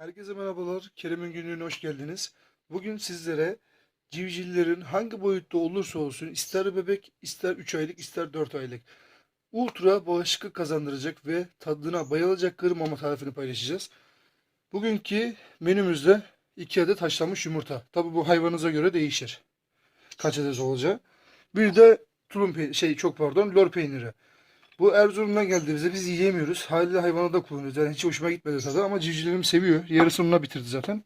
Herkese merhabalar. Kerem'in günlüğüne hoş geldiniz. Bugün sizlere civcivlerin hangi boyutta olursa olsun ister bebek, ister 3 aylık, ister 4 aylık ultra bağışıklık kazandıracak ve tadına bayılacakları mama tarifini paylaşacağız. Bugünkü menümüzde 2 adet haşlanmış yumurta. Tabi bu hayvanınıza göre değişir. Kaç adet olacağı. Bir de tulum şey çok pardon, lor peyniri. Bu Erzurum'dan geldi bize. Biz yiyemiyoruz. Haliyle hayvanı da kullanıyoruz. Yani hiç hoşuma gitmedi tadı ama civcivlerim seviyor. Yarısını onunla bitirdi zaten.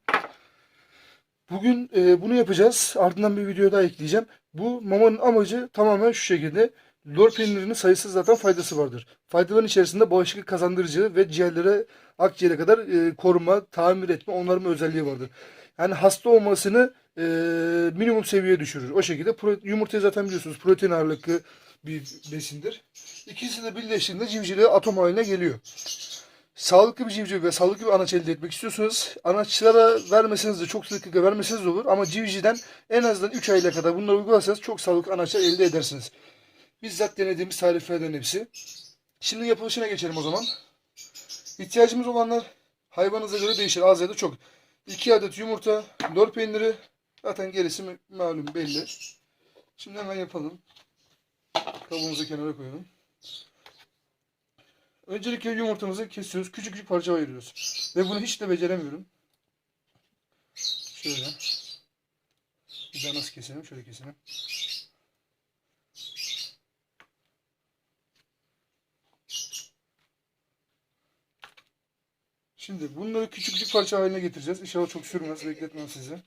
Bugün e, bunu yapacağız. Ardından bir video daha ekleyeceğim. Bu mamanın amacı tamamen şu şekilde. Lor peynirinin sayısız zaten faydası vardır. Faydaların içerisinde bağışıklık kazandırıcı ve ciğerlere, akciğere kadar e, koruma, tamir etme, onarma özelliği vardır. Yani hasta olmasını e, minimum seviyeye düşürür. O şekilde yumurtayı zaten biliyorsunuz protein ağırlıklı bir besindir. İkisi de birleştiğinde civcivleri atom haline geliyor. Sağlıklı bir civciv ve sağlıklı bir anaç elde etmek istiyorsanız anaçlara vermeseniz de çok sıklıkla vermeseniz de olur ama civcivden en azından 3 ayla kadar bunları uygularsanız çok sağlıklı anaçlar elde edersiniz. Bizzat denediğimiz tariflerden hepsi. Şimdi yapılışına geçelim o zaman. İhtiyacımız olanlar hayvanınıza göre değişir. Az ya da çok. 2 adet yumurta, lor peyniri, zaten gerisi malum belli. Şimdi hemen yapalım. Kabuğumuzu kenara koyalım. Öncelikle yumurtamızı kesiyoruz. Küçük küçük parça ayırıyoruz. Ve bunu hiç de beceremiyorum. Şöyle. Bir daha nasıl keselim? Şöyle keselim. Şimdi bunları küçük küçük parça haline getireceğiz. İnşallah çok sürmez. Bekletmem sizi.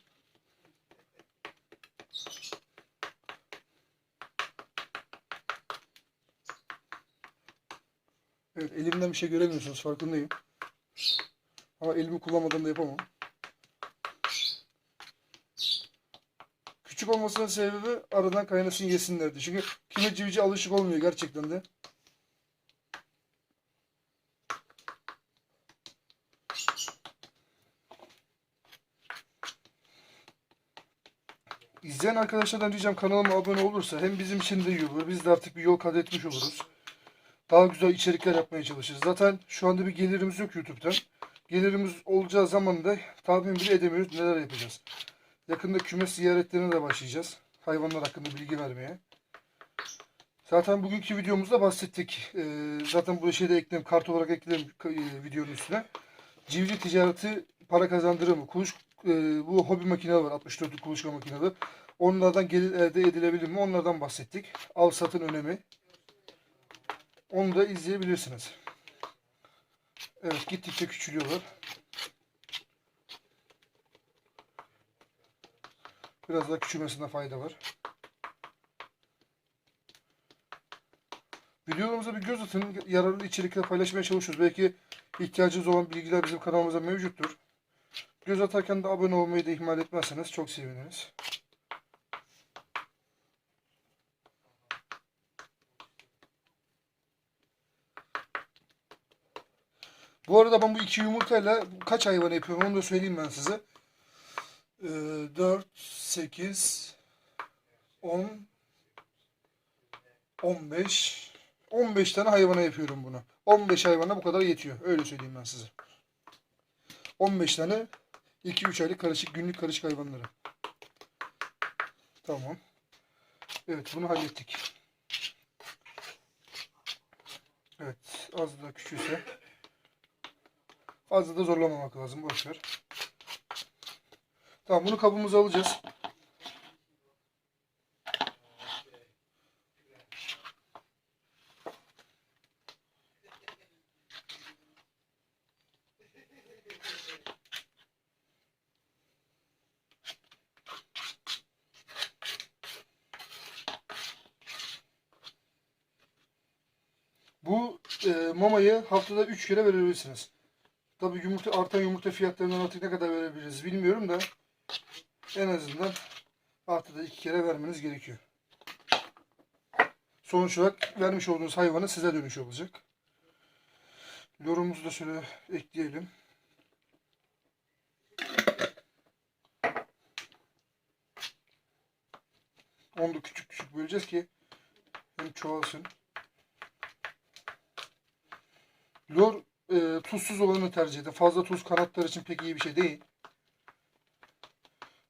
Evet elimden bir şey göremiyorsunuz farkındayım. Ama elimi kullanmadan da yapamam. Küçük olmasının sebebi aradan kaynasın yesinlerdi. Çünkü kime civciv alışık olmuyor gerçekten de. İzleyen arkadaşlardan ricam kanalıma abone olursa hem bizim için de iyi olur. Biz de artık bir yol kat etmiş oluruz daha güzel içerikler yapmaya çalışırız. Zaten şu anda bir gelirimiz yok YouTube'dan. Gelirimiz olacağı zaman da tahmin bile edemiyoruz neler yapacağız. Yakında kümes ziyaretlerine de başlayacağız. Hayvanlar hakkında bilgi vermeye. Zaten bugünkü videomuzda bahsettik. Ee, zaten bu şeyde ekledim, kart olarak ekledim e, videonun üstüne. Civciv ticareti para kazandırır mı? Kuluç, e, bu hobi makineleri var, 64'lük kuluçka makineleri. Onlardan gelir elde edilebilir mi? Onlardan bahsettik. Al satın önemi. Onu da izleyebilirsiniz. Evet gittikçe küçülüyorlar. Biraz daha küçülmesinde fayda var. Videolarımıza bir göz atın. Yararlı içerikler paylaşmaya çalışıyoruz. Belki ihtiyacınız olan bilgiler bizim kanalımızda mevcuttur. Göz atarken de abone olmayı da ihmal etmezseniz çok seviniriz. Bu arada ben bu iki yumurtayla kaç hayvan yapıyorum onu da söyleyeyim ben size. Ee, 4, 8, 10, 15, 15 tane hayvana yapıyorum bunu. 15 hayvana bu kadar yetiyor. Öyle söyleyeyim ben size. 15 tane 2-3 aylık karışık günlük karışık hayvanları. Tamam. Evet bunu hallettik. Evet az da küçülse. Fazla da zorlamamak lazım. Boş ver. Tamam bunu kabımıza alacağız. Bu e, mamayı haftada 3 kere verebilirsiniz. Tabii yumurta artan yumurta fiyatlarından artık ne kadar verebiliriz bilmiyorum da en azından haftada iki kere vermeniz gerekiyor. Sonuç olarak vermiş olduğunuz hayvanın size dönüşü olacak. Lorumuzu da şöyle ekleyelim. Onu da küçük küçük böleceğiz ki hem çoğalsın. Lor e, tuzsuz olanı tercih edin. Fazla tuz kanatlar için pek iyi bir şey değil.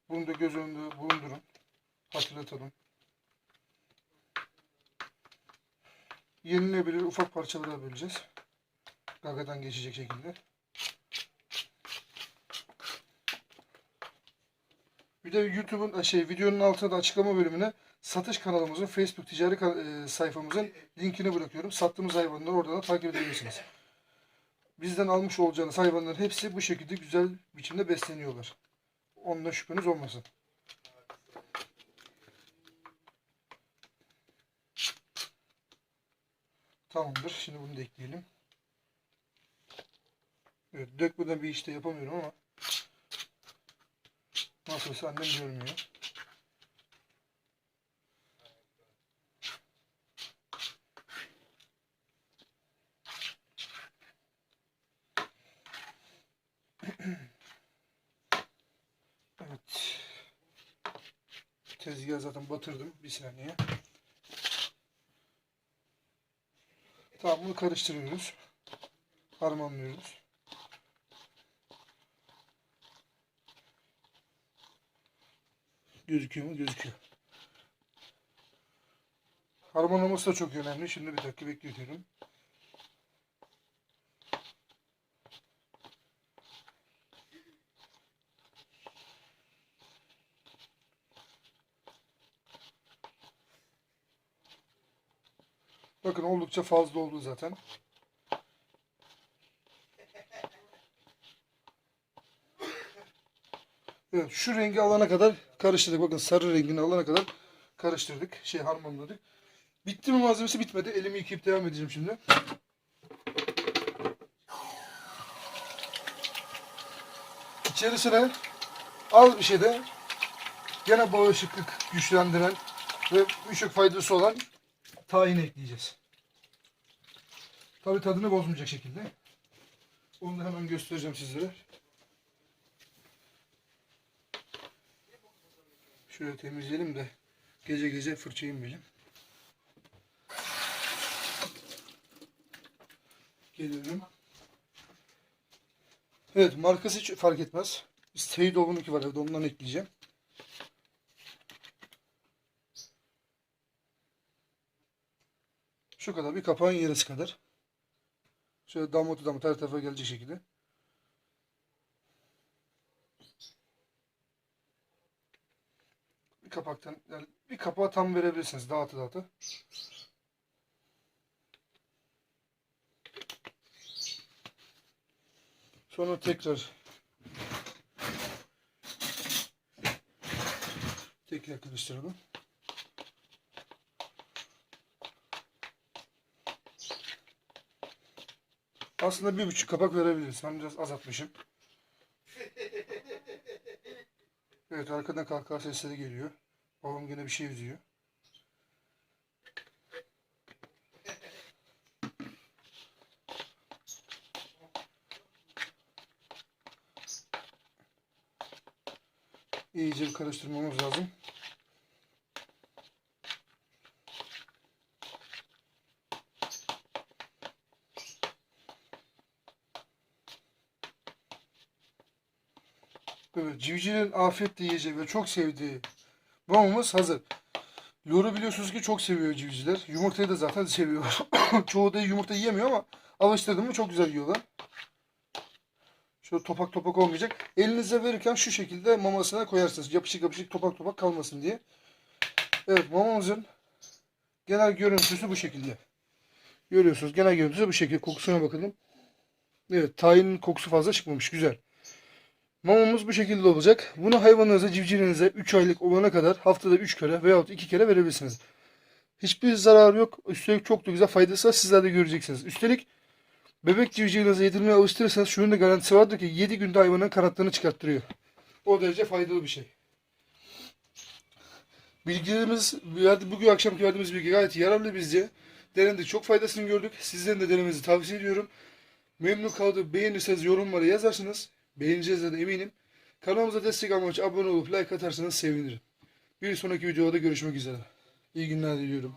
Bunu da göz önünde bulundurun. Hatırlatalım. Yenilebilir ufak parçalara böleceğiz. Gagadan geçecek şekilde. Bir de YouTube'un şey videonun altına açıklama bölümüne satış kanalımızın Facebook ticari e, sayfamızın linkini bırakıyorum. Sattığımız hayvanları oradan da takip edebilirsiniz. Bizden almış olacağınız hayvanların hepsi bu şekilde güzel biçimde besleniyorlar. Ondan şüpheniz olmasın. Tamamdır. Şimdi bunu da ekleyelim. Evet, dökmeden bir işte yapamıyorum ama nasılsa annem görmüyor. Evet. Tezgahı zaten batırdım. Bir saniye. Tamam bunu karıştırıyoruz. Harmanlıyoruz. Gözüküyor mu? Gözüküyor. Harmanlaması da çok önemli. Şimdi bir dakika bekletiyorum. Bakın oldukça fazla oldu zaten. Evet şu rengi alana kadar karıştırdık. Bakın sarı rengini alana kadar karıştırdık. Şey harmanladık. Bitti mi malzemesi bitmedi. Elimi yıkayıp devam edeceğim şimdi. İçerisine az bir şey de gene bağışıklık güçlendiren ve birçok faydası olan tahin ekleyeceğiz. Tabi tadını bozmayacak şekilde. Onu da hemen göstereceğim sizlere. Şöyle temizleyelim de gece gece fırça yemeyelim. Geliyorum. Evet markası hiç fark etmez. Seydoğu'nunki var evde ondan ekleyeceğim. Şu kadar bir kapağın yarısı kadar. Şöyle damlatı damlat her tarafa gelecek şekilde. Bir kapaktan yani bir kapağı tam verebilirsiniz dağıtı dağıtı. Sonra tekrar tekrar karıştıralım. Aslında bir buçuk kapak verebiliriz. Ben biraz azaltmışım. Evet arkadan kahkaha sesleri geliyor. Babam yine bir şey üzüyor. İyice bir karıştırmamız lazım. Evet, civcivlerin afiyetle yiyeceği ve çok sevdiği mamamız hazır. Loru biliyorsunuz ki çok seviyor civcivler. Yumurtayı da zaten seviyor. Çoğu da yumurta yiyemiyor ama alıştırdım mı çok güzel yiyorlar. Şöyle topak topak olmayacak. Elinize verirken şu şekilde mamasına koyarsınız. Yapışık yapışık topak topak kalmasın diye. Evet mamamızın genel görüntüsü bu şekilde. Görüyorsunuz genel görüntüsü bu şekilde. Kokusuna bakalım. Evet tayinin kokusu fazla çıkmamış. Güzel. Mamamız bu şekilde olacak. Bunu hayvanınıza, civcivinize 3 aylık olana kadar haftada 3 kere veyahut 2 kere verebilirsiniz. Hiçbir zararı yok. Üstelik çok da güzel faydası var. Sizler de göreceksiniz. Üstelik bebek civcivinize yedirmeye alıştırırsanız şunun da garantisi vardır ki 7 günde hayvanın kanatlarını çıkarttırıyor. O derece faydalı bir şey. Bilgilerimiz, bugün akşamki verdiğimiz bilgi gayet yararlı bizce. Denedik, çok faydasını gördük. Sizlerin de denemenizi tavsiye ediyorum. Memnun kaldık, beğenirseniz yorumlara yazarsınız. Beğeneceğiz de eminim. Kanalımıza destek almak abone olup like atarsanız sevinirim. Bir sonraki videoda görüşmek üzere. İyi günler diliyorum.